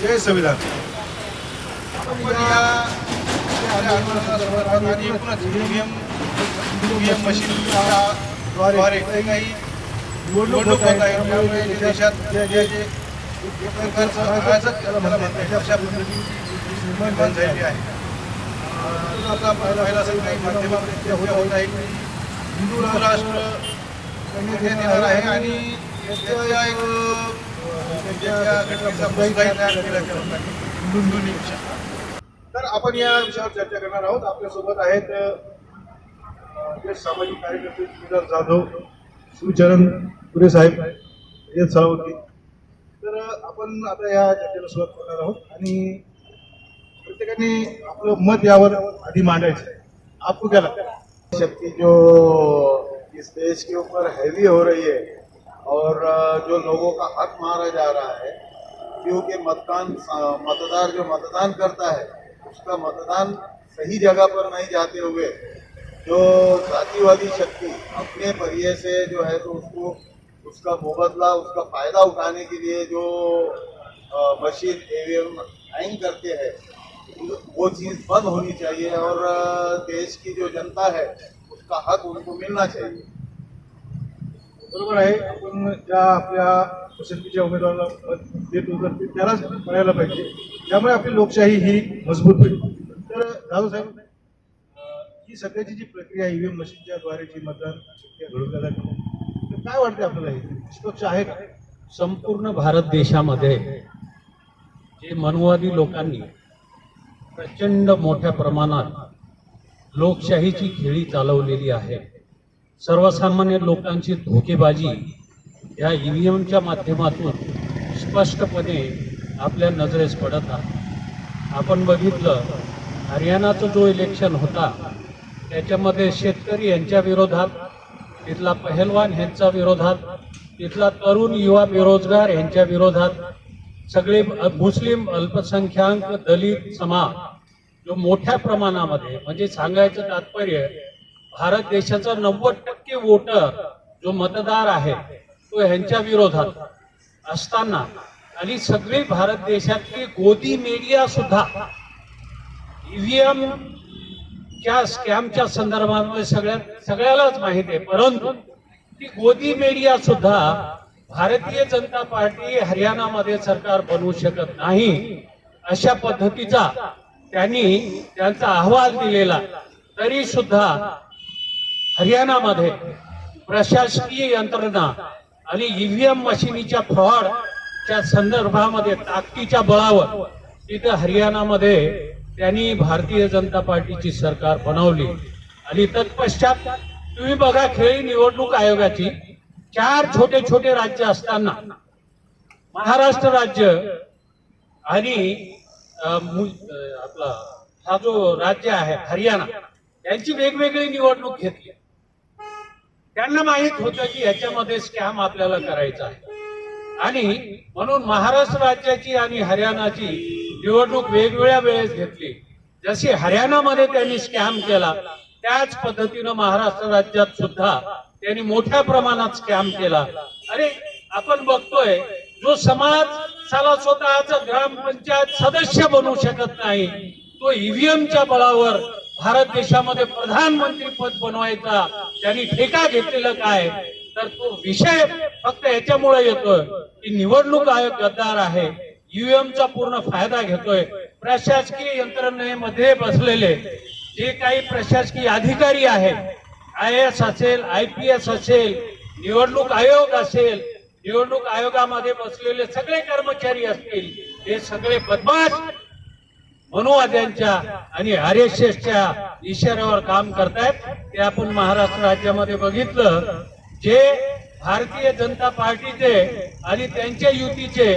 जय संविधान या एकूणच द्वारे काही निवडणूक होत आहे त्यामुळे देशात जे जे जे एक अशा पद्धतीची निर्माण झालेली आहे आता पहिला असं काही माध्यमामध्ये होत आहे की हिंदू राष्ट्र करण्यात येणार आहे आणि त्याच्या एक तर आपण या विषयावर चर्चा करणार आहोत. आपल्यासोबत आहेत सामाजिक कार्यकर्ते श्रीधर जाधव शिवचरण पुरे साहेब हे सभापती तर आपण आता या चर्चेला सुरुवात करणार आहोत. आणि प्रत्येकाने आपलं मत यावर आधी मांडायचं आहे. आपको क्या लगता है? शक्ति जो इस देश के ऊपर हैवी हो रही है और जो लोगों का हक मारा जा रहा है, क्योंकि मतदान मतदार जो मतदान करता है, उसका मतदान सही जगह पर नहीं जाते हुए, जो जातिवादी शक्ति अपने परिये से जो है तो उसको, उसका मुबदला, उसका फ़ायदा उठाने के लिए जो मशीन ईवीएम हैंग करते हैं, वो चीज़ बंद होनी चाहिए और देश की जो जनता है, उसका हक उनको मिलना चाहिए। बरोबर आहे. आपण ज्या आपल्या पसंतीच्या उमेदवाराला मत देतो तर त्यालाच मिळायला पाहिजे. त्यामुळे आपली लोकशाही ही मजबूत होईल. तर जाधव साहेब ही सगळ्याची जी प्रक्रिया ईव्हीएम मशीनच्या द्वारे जी मतदान प्रक्रिया घडवल्या जाते तर काय वाटते आपल्याला हे? निष्पक्ष आहे का? संपूर्ण भारत देशामध्ये जे मनवादी लोकांनी प्रचंड मोठ्या प्रमाणात लोकशाहीची खेळी चालवलेली आहे सर्वसामान्य लोकांची धोकेबाजी या ईव्हीएमच्या माध्यमातून स्पष्टपणे आपल्या नजरेस पडत आहे. आपण बघितलं हरियाणाचा जो इलेक्शन होता त्याच्यामध्ये शेतकरी यांच्या विरोधात तिथला पहलवान यांच्या विरोधात तिथला तरुण युवा बेरोजगार यांच्या विरोधात सगळे मुस्लिम अल्पसंख्याक दलित समाज जो मोठ्या प्रमाणामध्ये म्हणजे सांगायचं तात्पर्य भारत देशाचा नव्वद टक्के वोटर जो मतदार आहे तो ह्यांच्या विरोधात असताना आणि सगळी भारत देशातली गोदी मीडिया सुद्धा ईव्हीएम च्या स्कॅमच्या संदर्भामध्ये सगळ्यात सगळ्यालाच माहिती आहे. परंतु ती गोदी मीडिया सुद्धा भारतीय जनता पार्टी हरियाणामध्ये सरकार बनवू शकत नाही अशा पद्धतीचा त्यांनी त्यांचा अहवाल दिलेला. तरी सुद्धा हरियाणामध्ये प्रशासकीय यंत्रणा आणि ईव्हीएम मशिनीच्या फ्रॉडच्या संदर्भामध्ये ताकदीच्या बळावर तिथं हरियाणामध्ये त्यांनी भारतीय जनता पार्टीची सरकार बनवली. आणि तत्पश्चात तुम्ही बघा खेळी निवडणूक आयोगाची चार छोटे छोटे राज्य असताना महाराष्ट्र राज्य आणि आपला हा जो राज्य आहे हरियाणा यांची वेगवेगळी निवडणूक घेतली. त्यांना माहीत होतं की याच्यामध्ये स्कॅम आपल्याला करायचा आहे. आणि म्हणून महाराष्ट्र राज्याची आणि हरियाणाची निवडणूक वेगवेगळ्या वेळेस घेतली. जशी हरियाणामध्ये त्यांनी स्कॅम केला त्याच पद्धतीनं महाराष्ट्र राज्यात सुद्धा त्यांनी मोठ्या प्रमाणात स्कॅम केला. अरे आपण बघतोय जो समाज साला स्वतःचा ग्रामपंचायत सदस्य बनू शकत नाही तो ईव्हीएमच्या बळावर भारत देशामध्ये प्रधानमंत्री पद बनवायचा त्यांनी ठेका घेतलेला काय? तर तो विषय फक्त याच्यामुळे येतोय की निवडणूक आयोग गद्दार आहे UM पूर्ण फायदा घेतोय. प्रशासकीय यंत्रणेमध्ये बसलेले जे काही प्रशासकीय अधिकारी आहेत आय एस असेल आय पी एस असेल निवडणूक आयोग असेल निवडणूक आयोगामध्ये बसलेले सगळे कर्मचारी असतील हे सगळे बदमाश मनुवाद्यांच्या आणि आर एस एसच्या इशाऱ्यावर काम करतायत. ते आपण महाराष्ट्र राज्यामध्ये बघितलं. जे भारतीय जनता पार्टीचे आणि त्यांच्या युतीचे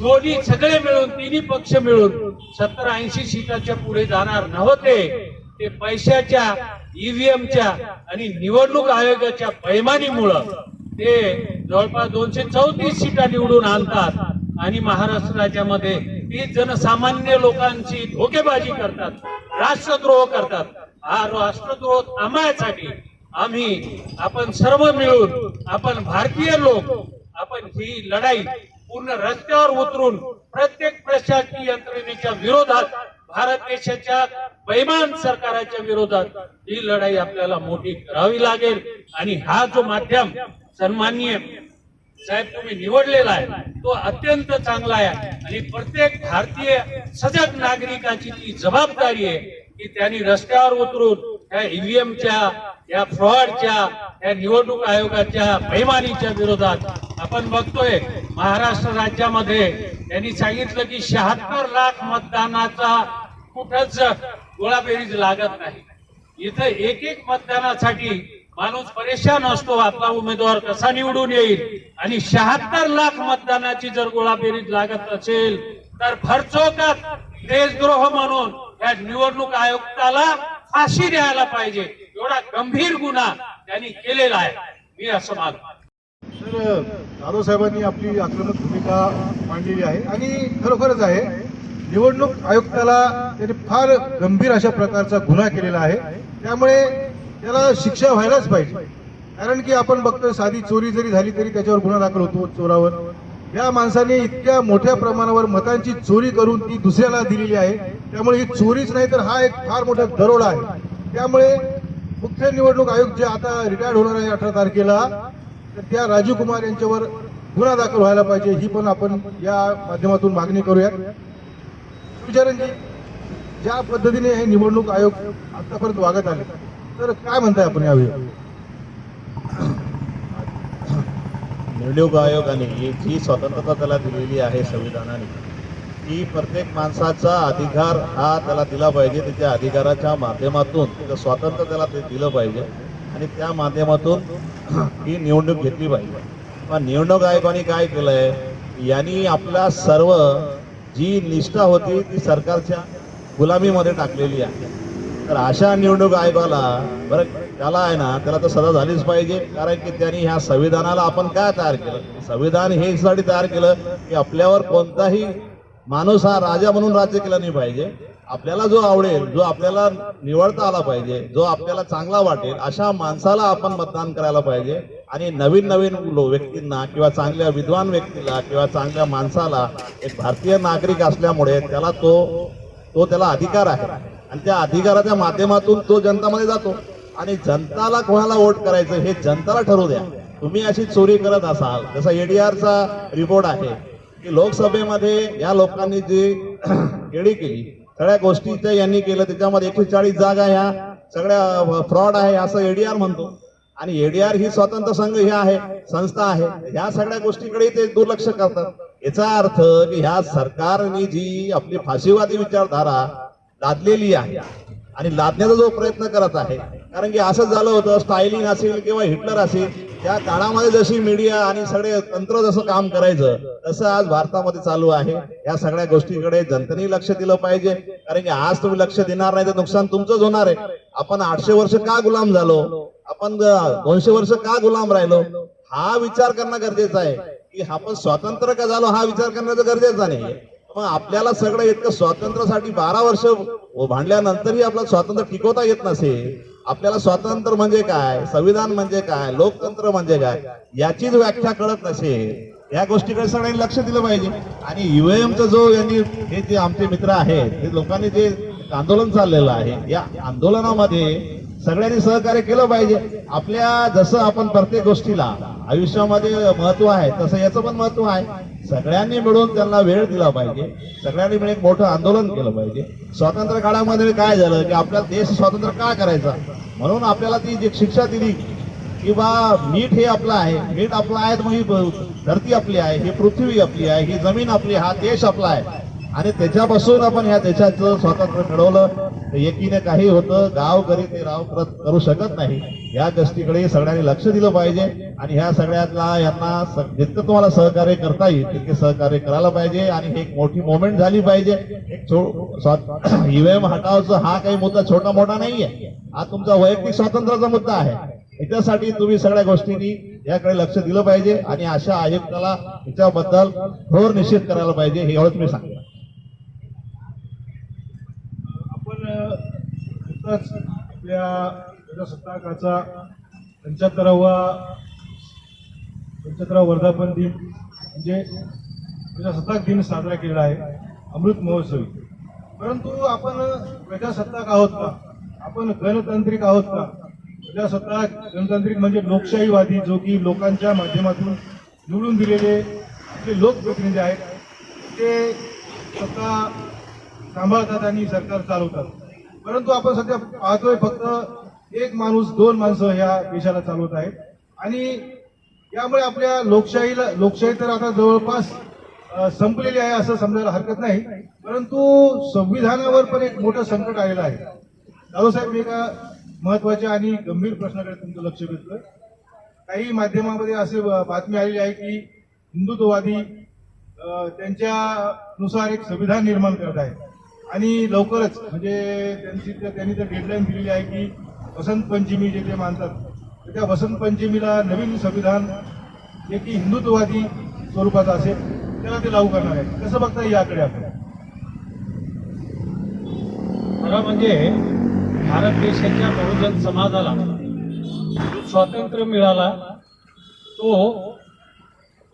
दोन्ही सगळे मिळून तिन्ही पक्ष मिळून सत्तर ऐंशी सीटाच्या पुढे जाणार नव्हते. ते पैशाच्या ईव्हीएमच्या आणि निवडणूक आयोगाच्या बैमानीमुळं ते जवळपास दोनशे चौतीस सीटा निवडून आणतात आणि महाराष्ट्र राज्यामध्ये ती जनसामान्य लोकांची धोकेबाजी करतात राष्ट्रद्रोह करतात. हा राष्ट्रद्रोह थांबायसाठी आम्ही आपण सर्व मिळून आपण भारतीय लोक आपण ही लढाई पूर्ण रस्त्यावर उतरून प्रत्येक प्रशासकीय यंत्रणेच्या विरोधात भारत देशाच्या बैमान सरकाराच्या विरोधात ही लढाई आपल्याला मोठी करावी लागेल. आणि हा जो माध्यम सन्माननीय साहेब तुम्ही निवडलेला आहे. तो अत्यंत चांगला आहे. आणि प्रत्येक भारतीय सजग नागरिकाची ती जबाबदारी आहे की त्यांनी रस्त्यावर उतरून या ईव्हीएमच्या या फ्रॉडच्या या निवडणूक आयोगाच्या बैमानीच्या विरोधात आपण बघतोय. महाराष्ट्र राज्यामध्ये त्यांनी सांगितलं की शहात्तर लाख मतदानाचा कुठंच गोळाबेरीज लागत नाही. इथं एक एक मतदानासाठी माणूस परेशान असतो आपला उमेदवार कसा निवडून येईल? आणि शहात्तर लाख मतदानाची जर गोळाबेरीज लागत असेल तर भरचोकात देशद्रोह म्हणून या निवडणूक आयुक्ताला फाशी द्यायला पाहिजे. एवढा गंभीर गुन्हा त्यांनी केलेला आहे. मी असं मानतो. तर जाधव साहेबांनी आपली आक्रमक भूमिका मांडलेली आहे आणि खरोखरच आहे. निवडणूक आयुक्ताला त्यांनी फार गंभीर अशा प्रकारचा गुन्हा केलेला आहे. त्यामुळे त्याला शिक्षा व्हायलाच पाहिजे. कारण की आपण बघतोय साधी चोरी जरी झाली तरी त्याच्यावर गुन्हा दाखल होतो चोरावर. या माणसाने इतक्या मोठ्या प्रमाणावर मतांची चोरी करून ती दुसऱ्याला दिलेली आहे. त्यामुळे ही चोरीच नाही तर हा एक फार मोठा दरोडा आहे. त्यामुळे मुख्य निवडणूक आयोग जे आता रिटायर्ड होणार आहे अठरा तारखेला तर त्या राजीव कुमार यांच्यावर गुन्हा दाखल व्हायला पाहिजे ही पण आपण या माध्यमातून मागणी करूयात. विचारांची ज्या पद्धतीने हे निवडणूक आयोग आतापर्यंत वागत आले तर काय म्हणताय आपण यावेळी? निवडणूक आयोगाने जी स्वतंत्रता त्याला दिलेली आहे संविधानाने ती प्रत्येक माणसाचा अधिकार हा त्याला दिला पाहिजे. त्याच्या अधिकाराच्या माध्यमातून त्याचं स्वातंत्र्य त्याला ते दिलं पाहिजे. आणि त्या माध्यमातून ही निवडणूक घेतली पाहिजे. पण निवडणूक आयोगाने काय केलंय? यांनी आपल्या सर्व जी निष्ठा होती ती सरकारच्या गुलामीमध्ये टाकलेली आहे. तर अशा निवडणूक आयोगाला बरं त्याला आहे ना त्याला तर सजा झालीच पाहिजे कारण की त्यांनी ह्या संविधानाला आपण काय तयार केलं? संविधान हे साठी तयार केलं की आपल्यावर कोणताही माणूस हा राजा म्हणून राज्य केला नाही पाहिजे. आपल्याला जो आवडेल जो आपल्याला निवडता आला पाहिजे जो आपल्याला चांगला वाटेल अशा माणसाला आपण मतदान करायला पाहिजे. आणि नवीन नवीन व्यक्तींना किंवा चांगल्या विद्वान व्यक्तीला किंवा चांगल्या माणसाला एक भारतीय नागरिक असल्यामुळे त्याला तो तो त्याला अधिकार आहे. आणि त्या अधिकाराच्या माध्यमातून तो जनतामध्ये जातो. आणि जनताला कोणाला वोट करायचं हे जनताला ठरवू द्या. तुम्ही अशी चोरी करत असाल जसा एडीआरचा रिपोर्ट आहे की लोकसभेमध्ये या लोकांनी जी केळी केली सगळ्या गोष्टीचं यांनी केलं त्याच्यामध्ये एकशे चाळीस जागा ह्या सगळ्या फ्रॉड आहे असं एडीआर म्हणतो. आणि एडीआर ही स्वतंत्र संघ ही आहे संस्था आहे ह्या सगळ्या गोष्टीकडे ते दुर्लक्ष करतात. याचा अर्थ की ह्या सरकारने जी आपली फाशीवादी विचारधारा लादलेली आहे. आणि लादण्याचा जो प्रयत्न करत आहे कारण की असंच झालं होतं स्टायलिंग असेल किंवा हिटलर असेल त्या काळामध्ये जशी मीडिया आणि सगळे तंत्र जसं काम करायचं तसं आज भारतामध्ये चालू आहे. या सगळ्या गोष्टीकडे जनतेने लक्ष दिलं पाहिजे. कारण की आज तुम्ही लक्ष देणार नाही तर नुकसान तुमचंच होणार आहे. आपण आठशे वर्ष का गुलाम झालो? आपण दोनशे वर्ष का गुलाम राहिलो? हा विचार करणं गरजेचा आहे. की आपण स्वातंत्र्य का झालो हा विचार करणं गरजेचा नाही. मग आपल्याला सगळं इतकं स्वातंत्र्यासाठी बारा वर्ष भांडल्यानंतरही आपलं स्वातंत्र्य टिकवता येत नसे. आपल्याला स्वातंत्र्य म्हणजे काय? संविधान म्हणजे काय? लोकतंत्र म्हणजे काय? याचीच व्याख्या कळत नसेल या गोष्टीकडे सगळ्यांनी लक्ष दिलं पाहिजे. आणि युएमचं जो यांनी हे जे आमचे मित्र आहेत हे लोकांनी जे आंदोलन चाललेलं आहे या आंदोलनामध्ये सगळ्यांनी सहकार्य केलं पाहिजे. आपल्या जसं आपण प्रत्येक गोष्टीला आयुष्यामध्ये महत्त्व आहे तसं याचं पण महत्त्व आहे. सगळ्यांनी मिळून त्यांना वेळ दिला पाहिजे. सगळ्यांनी मिळून एक मोठं आंदोलन केलं पाहिजे. स्वातंत्र्य काळामध्ये काय झालं की आपला देश स्वातंत्र्य का करायचा? म्हणून आपल्याला ती जी शिक्षा दिली की बा मीठ हे आपलं आहे मीठ आपलं आहे तर मग ही धरती आपली आहे ही पृथ्वी आपली आहे ही जमीन आपली हा देश आपला आहे. आणि त्याच्यापासून आपण ह्या देशाचं स्वातंत्र्य मिळवलं. तर एकीने काही होतं गाव करी ते राव करत करू शकत नाही. या गोष्टीकडे सगळ्यांनी लक्ष दिलं पाहिजे. आणि ह्या सगळ्यातला यांना जितकं तुम्हाला सहकार्य करता येईल तितके सहकार्य करायला पाहिजे. आणि ही एक मोठी मोमेंट झाली पाहिजे. एक ईव्हीएम हटावचं हा काही मुद्दा छोटा मोठा नाहीये. हा तुमचा वैयक्तिक स्वातंत्र्याचा मुद्दा आहे. याच्यासाठी तुम्ही सगळ्या गोष्टींनी याकडे लक्ष दिलं पाहिजे. आणि अशा आयुक्ताला याच्याबद्दल घोर निश्चित करायला पाहिजे हे एवढंच मी सांगतो नुकताच आपल्या प्रजासत्ताकाचा पंच्याहत्तरावा पंच्याहत्तरावा वर्धापन दिन म्हणजे प्रजासत्ताक दिन साजरा केलेला आहे अमृत महोत्सवी. परंतु आपण प्रजासत्ताक आहोत का? आपण गणतांत्रिक आहोत का? प्रजासत्ताक गणतांत्रिक म्हणजे लोकशाहीवादी जो की लोकांच्या माध्यमातून निवडून दिलेले जे लोकप्रतिनिधी आहेत ते सत्ता सांभाळतात आणि सरकार चालवतात. परंतु आपण सध्या पाहतोय फक्त एक माणूस दोन माणसं ह्या देशाला चालवत आहेत. आणि यामुळे आपल्या लोकशाहीला लोकशाही तर आता जवळपास संपलेली आहे असं समजायला हरकत नाही. परंतु संविधानावर पण एक मोठं संकट आलेलं आहे. दादासाहेब मी एका महत्त्वाच्या आणि गंभीर प्रश्नाकडे तुमचं लक्ष वेधलं काही माध्यमामध्ये असे बातमी आलेली आहे की हिंदुत्ववादी त्यांच्यानुसार एक संविधान निर्माण करत आहे आणि लवकरच म्हणजे त्यांची त्यांनी तर डेडलाईन दिलेली आहे की वसंत पंचमी जे ते मानतात त्या वसंत पंचमीला नवीन संविधान जे की हिंदुत्ववादी स्वरूपाचं असेल त्याला ते लागू करणार आहे कसं बघता याकडे आपण? खरं म्हणजे भारत देशाच्या बहुजन समाजाला जो स्वातंत्र्य मिळाला तो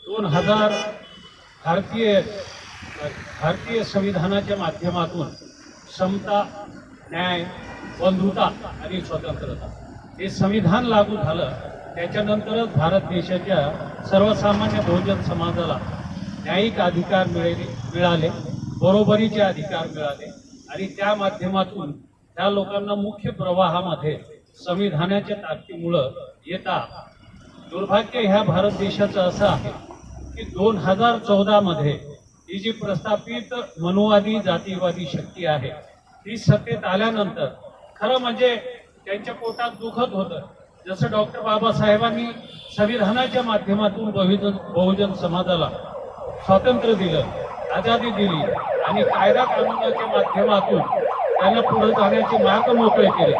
दोन हजार भारतीय भारतीय संविधानाच्या माध्यमातून समता न्याय बंधुता आणि स्वतंत्रता हे संविधान लागू झालं त्याच्यानंतरच भारत देशाच्या सर्वसामान्य बहुजन समाजाला न्यायिक अधिकार मिळाले मिळाले बरोबरीचे अधिकार मिळाले आणि त्या माध्यमातून त्या लोकांना मुख्य प्रवाहामध्ये संविधानाच्या ताकदीमुळं येता दुर्भाग्य ह्या भारत देशाचं असं आहे की दोन हजार चौदा मध्ये ही जी प्रस्थापित मनुवादी जातीवादी शक्ती आहे ती सत्तेत आल्यानंतर खरं म्हणजे त्यांच्या पोटात दुखत होतं. जसं डॉक्टर बाबासाहेबांनी संविधानाच्या माध्यमातून बहुजन बहुजन समाजाला स्वातंत्र्य दिलं आजादी दिली आणि कायदा कानूनाच्या माध्यमातून त्यांना पुढे जाण्याचे मार्ग मोकळे केले.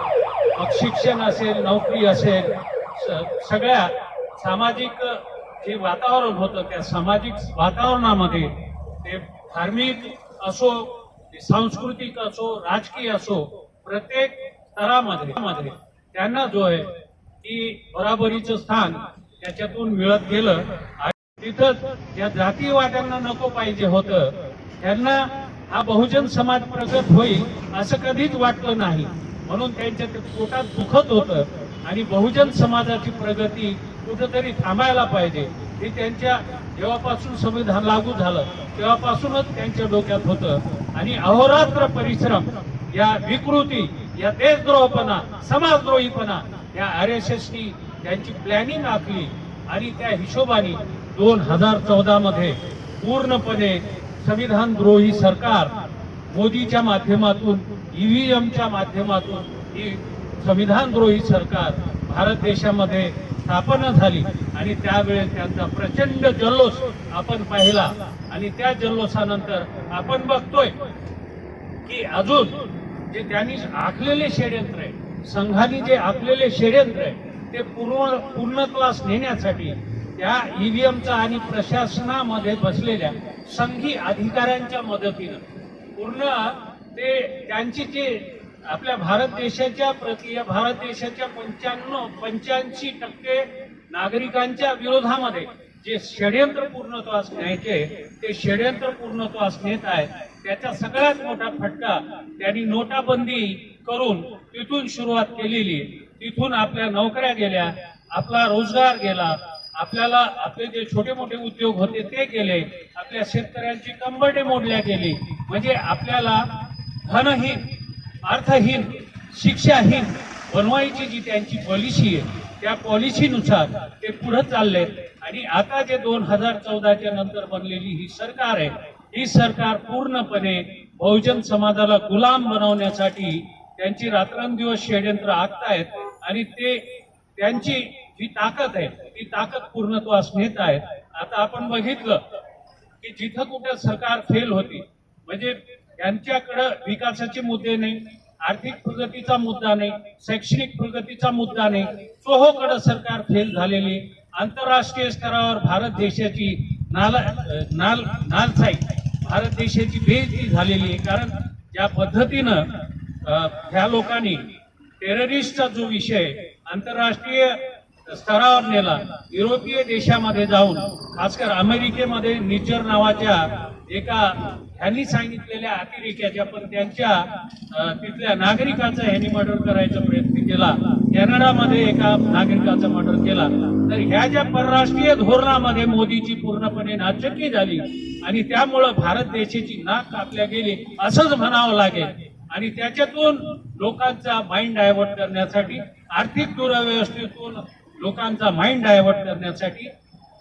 मग शिक्षण असेल नोकरी असेल स- सगळ्या सामाजिक जे वातावरण होतं त्या सामाजिक वातावरणामध्ये ते धार्मिक असो सांस्कृतिक असो राजकीय असो प्रत्येक स्तरामध्ये त्यांना जो आहे की बराबरीचं स्थान त्याच्यातून मिळत गेलं. आणि तिथंच ज्या जातीवाद्यांना नको पाहिजे होतं त्यांना हा बहुजन समाज प्रगत होईल असं कधीच वाटलं नाही. म्हणून त्यांच्या ते पोटात दुखत होतं आणि बहुजन समाजाची प्रगती कुठंतरी थांबायला पाहिजे. हे त्यांच्या जेव्हापासून संविधान लागू झालं तेव्हापासूनच त्यांच्या डोक्यात होतं. आणि अहोरात्र परिश्रम या विकृती या देशद्रोहपणा समाजद्रोहीपणा या आर एस एसनी त्यांची प्लॅनिंग आखली आणि त्या हिशोबाने दोन हजार चौदा मध्ये पूर्णपणे संविधान द्रोही सरकार मोदीच्या माध्यमातून ईव्हीएमच्या माध्यमातून ही संविधान द्रोही सरकार भारत देशामध्ये स्थापना झाली आणि त्यावेळेस त्यांचा प्रचंड जल्लोष आपण पाहिला. आणि त्या जल्लोषानंतर आपण बघतोय की अजून जे त्यांनी आखलेले षडयंत्र आहे संघाने जे आखलेले षडयंत्र आहे ते पूर्ण पूर्णत्वास नेण्यासाठी त्या ईव्हीएमचा आणि प्रशासनामध्ये बसलेल्या संघी अधिकाऱ्यांच्या मदतीनं पूर्ण ते त्यांची जे आपल्या भारत देशाच्या प्रति भारत देशाच्या पंच्याण्णव पंच्याऐंशी टक्के नागरिकांच्या विरोधामध्ये जे षडयंत्र पूर्णत्वास न्यायचे ते षडयंत्र पूर्णत्वास नेत आहेत. त्याचा सगळ्यात मोठा फटका त्यांनी नोटाबंदी करून तिथून सुरुवात केलेली तिथून आपल्या नोकऱ्या गेल्या आपला रोजगार गेला आपल्याला आपले जे छोटे मोठे उद्योग होते ते गेले आपल्या शेतकऱ्यांची कंबरडे मोडल्या गेली. म्हणजे आपल्याला धनहीन अर्थहीन शिक्षाहीन बनवायची जी त्यांची पॉलिसी आहे त्या पॉलिसीनुसार ते पुढे चालले आणि आता जे दोन हजार चौदाच्या नंतर बनलेली ही सरकार आहे ही सरकार पूर्णपणे बहुजन समाजाला गुलाम बनवण्यासाठी त्यांची रात्रंदिवस षडयंत्र आखतायत आणि ते त्यांची जी ताकद आहे ती ताकद पूर्णत्वास नेत आहेत आता आपण बघितलं की जिथं कुठं सरकार फेल होती म्हणजे त्यांच्याकडं विकासाचे मुद्दे नाही आर्थिक प्रगतीचा मुद्दा नाही शैक्षणिक प्रगतीचा मुद्दा नाही. चोहोकडं सरकार फेल झालेली आंतरराष्ट्रीय स्तरावर भारत देशाची नाल नाल नालसाई भारत देशाची बेजती झालेली आहे. कारण ज्या पद्धतीनं ह्या लोकांनी टेररिस्टचा जो विषय आंतरराष्ट्रीय स्तरावर नेला युरोपीय देशामध्ये जाऊन खासकर अमेरिकेमध्ये निचर नावाच्या एका ह्यांनी सांगितलेल्या अतिरेक्याच्या पण त्यांच्या तिथल्या नागरिकाचा ह्यांनी मर्डर करायचा प्रयत्न केला. कॅनडामध्ये एका नागरिकाचा मर्डर केला. तर ह्या ज्या परराष्ट्रीय धोरणामध्ये मोदीची पूर्णपणे नाचक्की झाली आणि त्यामुळं भारत देशाची नाक कापल्या गेली असंच म्हणावं लागेल. आणि त्याच्यातून लोकांचा माइंड डायव्हर्ट करण्यासाठी आर्थिक दुरव्यवस्थेतून लोकांचा माइंड डायव्हर्ट करण्यासाठी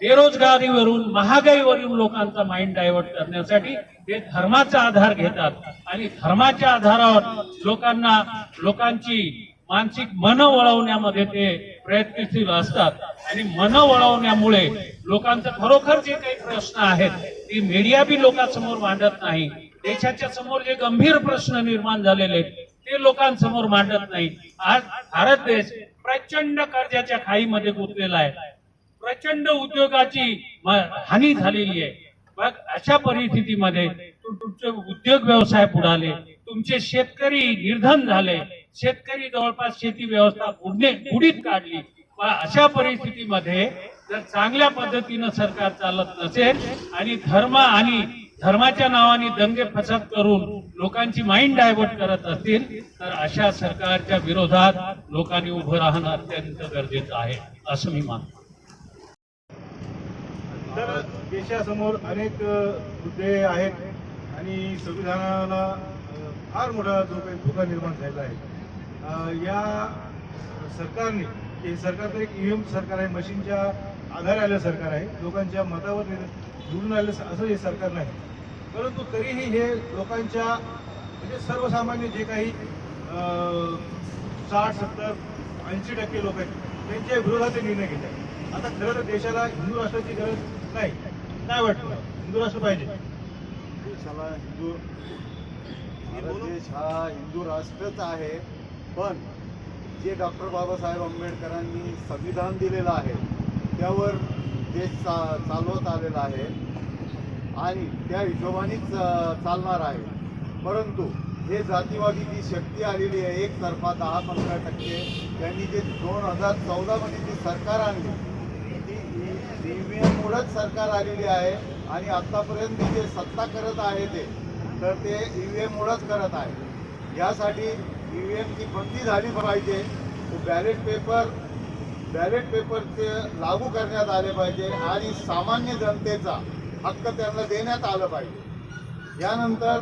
बेरोजगारीवरून महागाईवरून लोकांचा माइंड डायव्हर्ट करण्यासाठी ते धर्माचा आधार घेतात. आणि धर्माच्या आधारावर लोकांना लोकांची मानसिक मन वळवण्यामध्ये ते प्रयत्नशील असतात. आणि मन वळवण्यामुळे लोकांचं खरोखर जे काही प्रश्न आहेत ती मीडिया बी लोकांसमोर मांडत नाही. देशाच्या समोर जे गंभीर प्रश्न निर्माण झालेले आहेत ते लोकांसमोर मांडत नाही. आज भारत देश प्रचंड कर्जाच्या खाईमध्ये गुंतलेला आहे. प्रचंड उद्योगाची हानी झालेली आहे. मग अशा परिस्थितीमध्ये तुमचे उद्योग व्यवसाय बुडाले तुमचे शेतकरी निर्धन झाले. शेतकरी जवळपास शेती व्यवस्था बुडणे बुडीत काढली. अशा परिस्थितीमध्ये जर चांगल्या पद्धतीनं सरकार चालत नसेल आणि धर्म आणि धर्माच्या नावाने दंगे फसाद करून लोकांची माइंड डायव्हर्ट करत असतील तर अशा सरकारच्या विरोधात लोकांनी उभं राहणं अत्यंत गरजेचं आहे असं मी मानतो. तर देशासमोर अनेक मुद्दे आहेत आणि संविधानाला फार मोठा जो काही धोका निर्माण झालेला आहे. या सरकारने हे सरकार तर एक ईव्हीएम सरकार आहे मशीनच्या आधारे आलेलं सरकार आहे. लोकांच्या मतावर नि- निवडून आलेलं असं हे सरकार नाही. परंतु तरीही हे लोकांच्या म्हणजे सर्वसामान्य जे काही साठ सत्तर ऐंशी टक्के लोक आहेत त्यांच्या विरोधात ते निर्णय घेत आहेत आता खरं तर देशाला हिंदू राष्ट्राची गरज नाही. काय वाटलं हिंदू राष्ट्र पाहिजे. देशाला हिंदू भारत देश हा हिंदू राष्ट्रच आहे. पण जे डॉक्टर बाबासाहेब आंबेडकरांनी संविधान दिलेलं आहे त्यावर देश चा चालवत आलेला आहे आणि त्या हिशोबानेच चालणार आहे. परंतु हे जातीवादी जी शक्ती आलेली आहे एक तर्फा दहा पंधरा टक्के त्यांनी जे दोन हजार चौदामध्ये जी सरकार आणली ई एममुळंच सरकार आलेली आहे आणि आत्तापर्यंत जे सत्ता करत आहे ते तर ते ई एममुळंच करत आहे. यासाठी ई व्ही एमची बंदी झाली पाहिजे बॅलेट पेपर बॅलेट पेपरचे लागू करण्यात आले पाहिजे आणि सामान्य जनतेचा हक्क त्यांना देण्यात आलं पाहिजे. यानंतर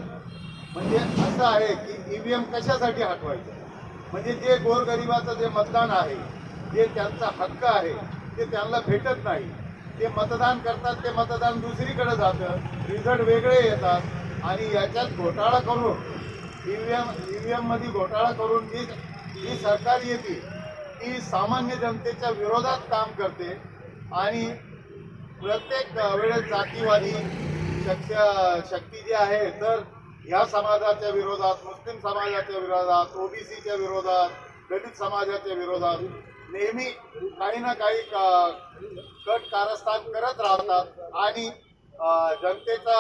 म्हणजे असं आहे की ई व्ही एम कशासाठी हटवायचं? म्हणजे जे गोरगरिबाचं जे मतदान आहे जे त्यांचा हक्क आहे ते त्यांना भेटत नाही. ते मतदान करतात ते मतदान दुसरीकडे जातं. रिझल्ट वेगळे येतात. आणि याच्यात घोटाळा करून ईव्हीएम ईव्हीएम एममध्ये घोटाळा करून जी जी सरकार येते ती सामान्य जनतेच्या विरोधात काम करते. आणि प्रत्येक वेळेस जातीवादी शक्य शक्ती जी आहे तर ह्या समाजाच्या विरोधात मुस्लिम समाजाच्या विरोधात ओबीसीच्या विरोधात दलित समाजाच्या विरोधात नेहमी काही ना काही क- कट कारस्थान करत राहतात आणि जनतेचा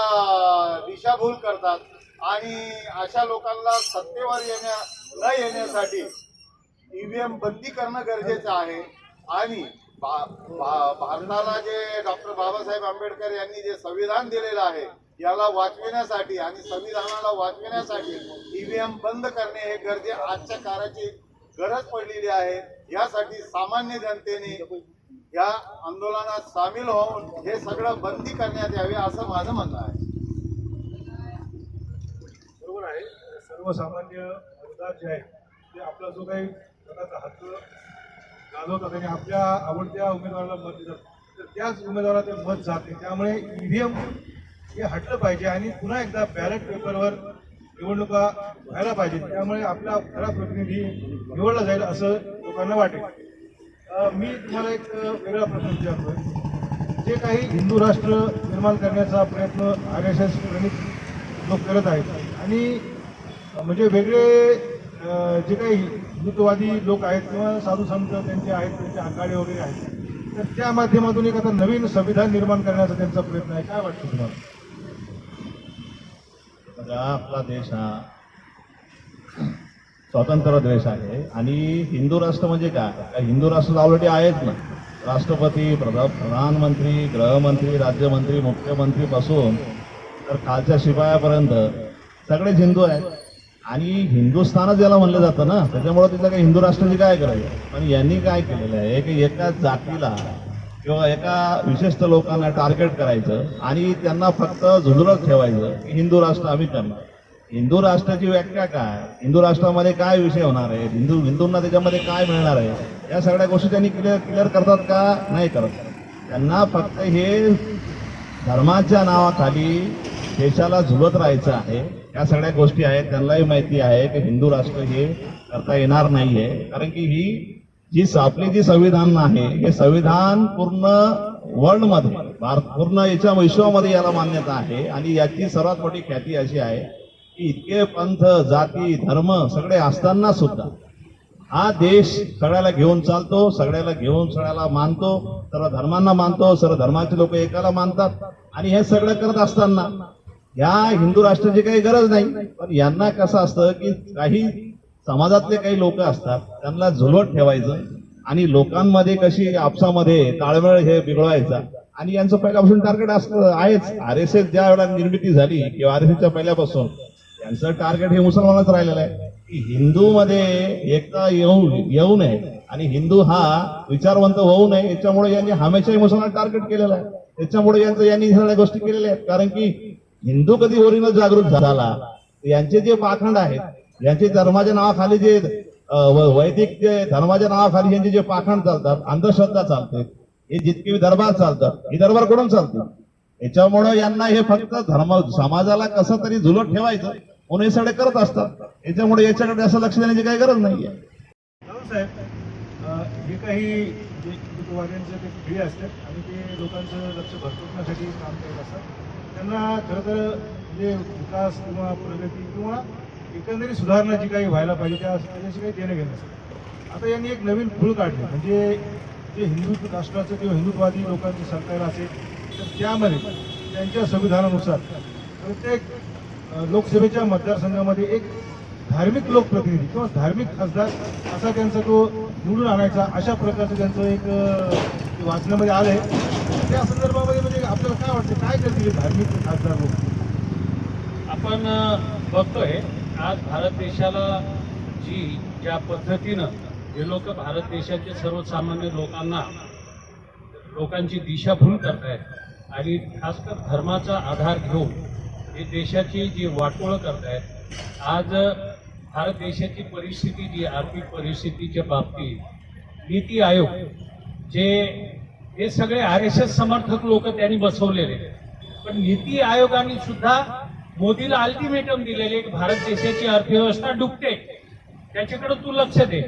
दिशाभूल करतात. आणि अशा लोकांना सत्तेवर येण्या न येण्यासाठी ईव्हीएम बंदी करणं गरजेचं आहे. आणि भा- भा- भारताला जे डॉक्टर बाबासाहेब आंबेडकर यांनी जे संविधान दिलेलं आहे याला वाचविण्यासाठी आणि संविधानाला वाचविण्यासाठी ईव्हीएम बंद करणे हे गरजे आजच्या काळाची गरज पडलेली आहे. यासाठी सामान्य जनतेने या आंदोलनात सामील होऊन हे सगळं बंदी करण्यात यावे असं माझं म्हणणं आहे. बरोबर आहे. सर्वसामान्य मतदार जे आहेत ते आपला जो काही स्वतःचा हक्क गाजवतात आणि आपल्या आवडत्या उमेदवाराला मत देतात. तर त्याच उमेदवाराला ते मत जाते. त्यामुळे ईव्हीएम हे हटलं पाहिजे आणि पुन्हा एकदा बॅलेट पेपरवर निवडणुका व्हायला पाहिजेत. त्यामुळे आपला खरा प्रतिनिधी निवडला जाईल असं लोकांना वाटेल. मी तुम्हाला एक वेगळा प्रश्न विचारतोय. जे काही हिंदू राष्ट्र निर्माण करण्याचा प्रयत्न आर एस एस प्रणित लोक करत आहेत आणि म्हणजे वेगळे जे काही हिंदुत्ववादी लोक आहेत किंवा साधू संत त्यांचे आहेत त्यांचे आघाडे वगैरे आहेत तर त्या माध्यमातून एक आता नवीन संविधान निर्माण करण्याचा त्यांचा प्रयत्न आहे. काय वाटतं तुम्हाला? सध्या आपला देश हा स्वतंत्र देश आहे. आणि हिंदू राष्ट्र म्हणजे काय? हिंदू राष्ट्र ऑलरेडी आहेत ना. राष्ट्रपती प्रधानमंत्री गृहमंत्री राज्यमंत्री मुख्यमंत्री पासून तर खालच्या शिपायापर्यंत सगळेच हिंदू आहेत. आणि हिंदुस्थानच याला म्हणलं जातं ना. त्याच्यामुळे तिथं काही हिंदू राष्ट्राची काय करायचं पण यांनी काय केलेलं आहे? की एका जातीला किंवा एका विशिष्ट लोकांना टार्गेट करायचं आणि त्यांना फक्त झुंजरत ठेवायचं की हिंदू राष्ट्र आम्ही करणार. हिंदू राष्ट्राची व्याख्या काय? हिंदू राष्ट्रामध्ये काय विषय होणार आहे हिंदू हिंदूंना त्याच्यामध्ये काय मिळणार आहे? या सगळ्या गोष्टी त्यांनी क्लिअर क्लिअर करतात का? नाही करत. त्यांना फक्त हे धर्माच्या नावाखाली देशाला झुलत राहायचं आहे. या सगळ्या गोष्टी आहेत. त्यांनाही माहिती आहे की हिंदू राष्ट्र हे करता येणार नाही आहे कारण की ही जी आपली जी संविधान आहे हे संविधान पूर्ण वर्ल्डमध्ये भारत पूर्ण याच्या विश्वामध्ये याला मान्यता आहे आणि याची सर्वात मोठी ख्याती अशी आहे की इतके पंथ जाती धर्म सगळे असताना सुद्धा हा देश सगळ्याला घेऊन चालतो सगळ्याला घेऊन सगळ्याला मानतो सर्व धर्मांना मानतो सर्व धर्माचे लोक एकाला मानतात आणि हे सगळं करत असताना या हिंदू राष्ट्राची काही गरज नाही. पण यांना कसं असतं की काही समाजातले काही लोक असतात त्यांना झुलवत ठेवायचं आणि लोकांमध्ये कशी आपसामध्ये ताळमेळ हे बिघडवायचा. आणि यांचं पहिल्यापासून टार्गेट असतं आहेच. आर एस एस ज्या वेळेला निर्मिती झाली किंवा आर एस एसच्या पहिल्यापासून यांचं टार्गेट हे मुसलमानच राहिलेलं आहे. की हिंदूमध्ये एकता येऊ येऊ नये आणि हिंदू हा विचारवंत होऊ नये याच्यामुळे यांनी हमेशाही मुसलमान टार्गेट केलेलं आहे. त्याच्यामुळे यांचं यांनी सगळ्या गोष्टी केलेल्या आहेत. कारण की हिंदू कधी ओरिजिनल जागृत झाला? यांचे जे पाखंड आहेत यांचे धर्माच्या नावाखाली जे वैदिक जे धर्माच्या नावाखाली यांचे जे पाखंड चालतात अंधश्रद्धा चालते हे जितके दरबार चालतात हे दरबारकडून चालतात याच्यामुळं यांना हे फक्त धर्म समाजाला कसं तरी झुलत ठेवायचं म्हणून हे सगळे करत असतात. याच्यामुळे याच्याकडे असं लक्ष देण्याची काही गरज नाहीये. जाऊ साहेब हे काही जे कुटुंबाद्यांचे ते पिढी असतात आणि ते लोकांचं लक्ष भरकटण्यासाठी काम करत असतात. त्यांना खरं तर जे विकास किंवा प्रगती किंवा एकंदरीत सुधारणा जी काही व्हायला पाहिजे त्या त्याच्याशी काही देणं घेणं आता यांनी एक नवीन फूळ काढलं म्हणजे जे हिंदू राष्ट्राचं किंवा हिंदुत्वादी लोकांचं सरकार असेल तर त्यामध्ये त्यांच्या संविधानानुसार प्रत्येक लोकसभेच्या मतदारसंघामध्ये एक धार्मिक लोकप्रतिनिधी किंवा धार्मिक खासदार असा त्यांचा तो निवडून आणायचा अशा प्रकारचं त्यांचं एक वाचनामध्ये आलं आहे त्या संदर्भामध्ये म्हणजे आपल्याला काय वाटतं काय करतील हे धार्मिक खासदार लोक? आपण बघतोय आज भारत देशाला जी ज्या पद्धतीनं हे लोक भारत देशाचे सर्वसामान्य लोकांना लोकांची दिशाभूल करतायत आणि खासकर धर्माचा आधार घेऊन हे देशाची जी वाटोळ करतायत आज भारत देशाची परिस्थिती जी आर्थिक परिस्थितीच्या बाबतीत नीती आयोग जे हे सगळे आर एस एस समर्थक लोक त्यांनी बसवलेले पण नीती आयोगाने सुद्धा मोदीला अल्टिमेटम दिलेले की भारत देशाची अर्थव्यवस्था डुबते. त्याच्याकडे तू लक्ष दे.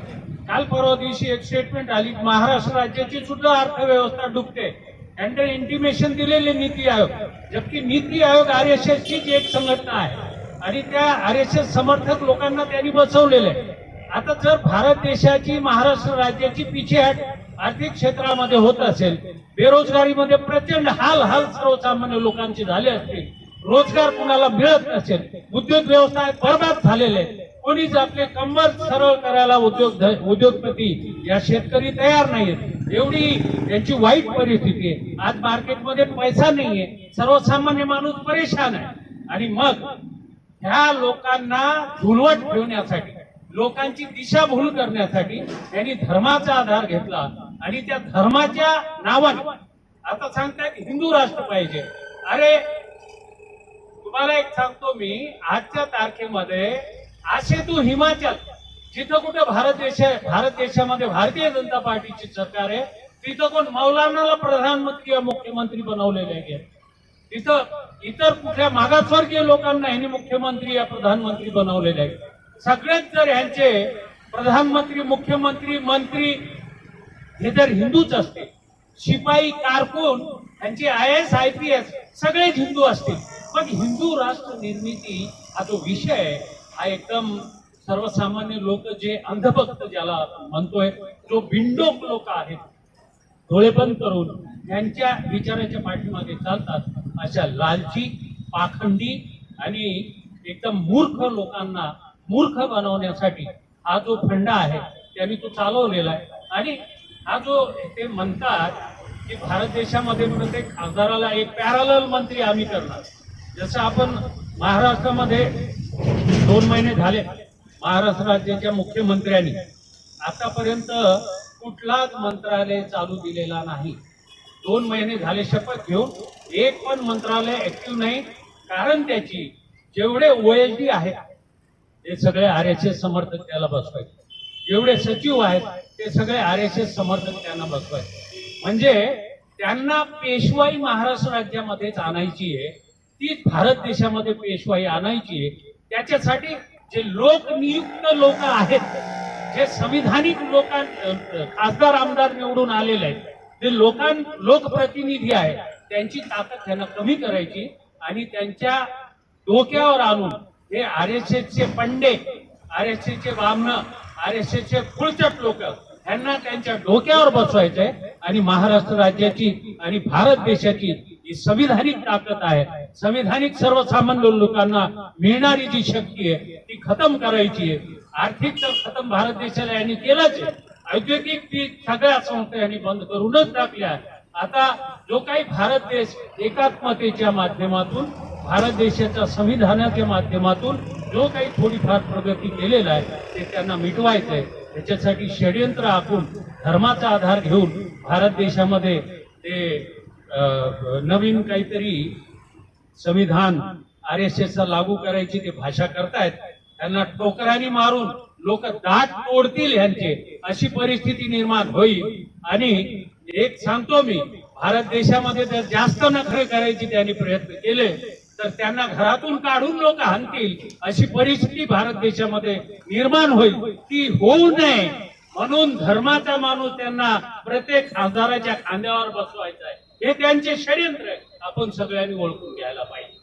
काल परवा दिवशी एक स्टेटमेंट आली महाराष्ट्र राज्याची सुद्धा अर्थव्यवस्था डुबते. त्यांना इंटिमेशन दिलेले नीती आयोग. जबकि NITI Aayog R S S चीच एक संघटना आहे. आणि त्या आर एस एस समर्थक लोकांना त्यांनी बसवलेले आहे. आता जर भारत देशाची महाराष्ट्र राज्याची पिछेहाट आर्थिक क्षेत्रामध्ये होत असेल बेरोजगारीमध्ये प्रचंड हाल हाल सर्वसामान्य लोकांचे झाले असतील रोजगार कुणाला मिळत नसेल उद्योग व्यवसाय बर्बाद झालेले आहेत. कोणीच आपले कंबर सरळ करायला उद्योग उद्योगपती या शेतकरी तयार नाहीयेत. एवढी त्यांची वाईट परिस्थिती आहे. आज मार्केटमध्ये पैसा नाहीये सर्वसामान्य माणूस परेशान आहे. आणि मग ह्या लोकांना झुलवट ठेवण्यासाठी लोकांची दिशाभूल करण्यासाठी त्यांनी धर्माचा आधार घेतला आणि त्या धर्माच्या नावाने आता सांगतायत हिंदू राष्ट्र पाहिजे. अरे तुम्हाला एक सांगतो मी आजच्या तारखेमध्ये असे तू हिमाचल जिथं कुठे भारत देश आहे भारत देशामध्ये भारतीय जनता पार्टीची सरकार आहे तिथं कोण मौलानाला प्रधानमंत्री किंवा मुख्यमंत्री बनवलेले आहे तिथं इतर कुठल्या मागासवर्गीय लोकांना यांनी मुख्यमंत्री या प्रधानमंत्री बनवलेले आहे सगळेच जर यांचे प्रधानमंत्री मुख्यमंत्री मंत्री हे जर हिंदूच असतील शिपाई कारकून यांचे I S I P S सगळेच हिंदू असतील पण हिंदू राष्ट्र निर्मिती हा जो विषय हा एकदम सर्वसामान्य लोक जे अंधभक्त ज्याला म्हणतोय जो बिंडोक लोक आहेत डोळेबंद करून त्यांच्या विचाराच्या पाठीमागे चालतात अशा लालची पाखंडी आणि एकदम मूर्ख लोकांना मूर्ख बनवण्यासाठी हा जो फंडा आहे त्यांनी तो चालवलेला आहे. आणि हा जो ते म्हणतात की भारत देशामध्ये प्रत्येक खासदाराला एक पॅरल मंत्री आम्ही करणार. जसं आपण महाराष्ट्रामध्ये दोन महिने झाले महाराष्ट्र राज्याच्या मुख्यमंत्र्यांनी आतापर्यंत कुठलाच मंत्रालय चालू दिलेला नाही. दोन महिने झाले शपथ घेऊन एक पण मंत्रालय ऍक्टिव्ह नाही कारण त्याची जेवढे ओएसडी आहेत ते सगळे आर एस एस समर्थक त्याला बसवायचे. जेवढे सचिव आहेत ते सगळे आर एस एस समर्थक त्यांना बसवायचे. म्हणजे त्यांना पेशवाई महाराष्ट्र राज्यामध्येच आणायची आहे ती भारत देशामध्ये पेशवाई आणायची आहे. त्याच्यासाठी जे लोकनियुक्त लोक आहेत जे संविधानिक लोकां खासदार आमदार निवडून आलेले आहेत जे लोकां लोकप्रतिनिधी आहेत त्यांची ताकद त्यांना कमी करायची आणि त्यांच्या डोक्यावर आणून हे आर एस एसचे पंडे आर एस एसचे बामण आर एस चे कुळचट लोक यांना त्यांच्या डोक्यावर बसवायचंय आणि महाराष्ट्र राज्याची आणि भारत देशाची ही संविधानिक ताकद आहे. संविधानिक सर्वसामान्य लोकांना मिळणारी जी शक्ती आहे ती खतम करायची आहे. आर्थिक तर खतम भारत देशाला यांनी केलंच आहे. औद्योगिक ती सगळ्या संस्था यांनी बंद करूनच टाकल्या आता जो काही भारत देश एकात्मतेच्या माध्यमातून भारत देशाच्या संविधानाच्या माध्यमातून जो काही थोडीफार प्रगती केलेला आहे ते त्यांना मिटवायचं आहे. त्याच्यासाठी षडयंत्र आखून धर्माचा आधार घेऊन भारत देशामध्ये ते नवीन काहीतरी संविधान आर एस एस लागू करायची ते भाषा करतायत त्यांना टोकरांनी मारून लोक दात तोडतील यांचे अशी परिस्थिती निर्माण होईल. आणि एक सांगतो मी भारत देशामध्ये जर जास्त नखरे करायची त्यांनी प्रयत्न केले तर त्यांना घरातून काढून लोक हाणतील अशी परिस्थिती भारत देशामध्ये निर्माण होईल. ती होऊ नये. म्हणून धर्माचा माणूस त्यांना प्रत्येक खासदाराच्या खांद्यावर बसवायचा आहे. हे त्यांचे षडयंत्र आहे आपण सगळ्यांनी ओळखून घ्यायला पाहिजे.